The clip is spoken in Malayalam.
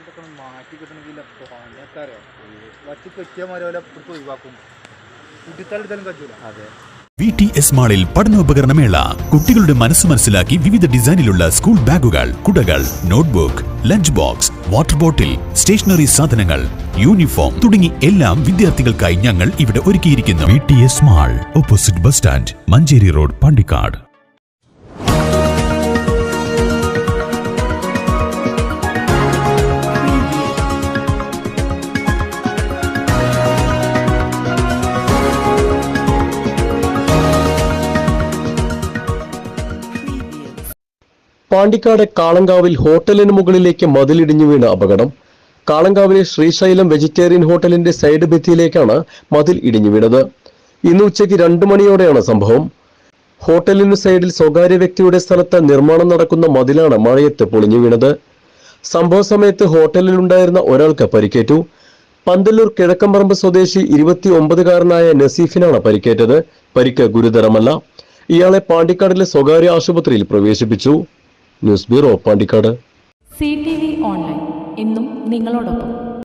ഇതൊക്കെ മാറ്റി കിട്ടണമെങ്കിൽ പണ്ടൊക്കെ വച്ച് കെട്ടിയ മരം പിടിച്ച് ഒഴിവാക്കും. കുട്ടിത്തലെടുത്താലും കജൂല അതെ. വി ടി എസ് മാളിൽ പഠനോപകരണമേള കുട്ടികളുടെ മനസ്സ് മനസ്സിലാക്കി വിവിധ ഡിസൈനിലുള്ള സ്കൂൾ ബാഗുകൾ കുടകൾ notebook lunch box water bottle stationery സാധനങ്ങൾ യൂണിഫോം തുടങ്ങി എല്ലാം വിദ്യാർത്ഥികൾക്കായി ഞങ്ങൾ ഇവിടെ ഒരുക്കിയിരിക്കുന്നു. V T S mall opposite bus stand Manjeri road Pandikkad. Pandikkad കാളങ്കാവിൽ ഹോട്ടലിന് മുകളിലേക്ക് മതിലിടിഞ്ഞു വീണ അപകടം. കാളങ്കാവിലെ ശ്രീശൈലം വെജിറ്റേറിയൻ ഹോട്ടലിന്റെ സൈഡ് ഭിത്തിയിലേക്കാണ് മതിൽ ഇടിഞ്ഞു വീണത്. ഇന്ന് ഉച്ചയ്ക്ക് രണ്ടു മണിയോടെയാണ് സംഭവം. ഹോട്ടലിന് സൈഡിൽ സ്വകാര്യ വ്യക്തിയുടെ സ്ഥലത്ത് നിർമ്മാണം നടക്കുന്ന മതിലാണ് മഴയത്ത് പൊളിഞ്ഞു വീണത്. സംഭവ സമയത്ത് ഹോട്ടലിലുണ്ടായിരുന്ന ഒരാൾക്ക് പരിക്കേറ്റു. പന്തല്ലൂർ കിഴക്കമ്പറമ്പ് സ്വദേശി ഇരുപത്തി ഒമ്പതുകാരനായ നസീഫിനാണ് പരിക്കേറ്റത്. പരിക്ക് ഗുരുതരമല്ല. ഇയാളെ പാണ്ടിക്കാടിലെ സ്വകാര്യ ആശുപത്രിയിൽ പ്രവേശിപ്പിച്ചു. News bureau Pandikkad. C T V online. എന്നും നിങ്ങളോടൊപ്പം.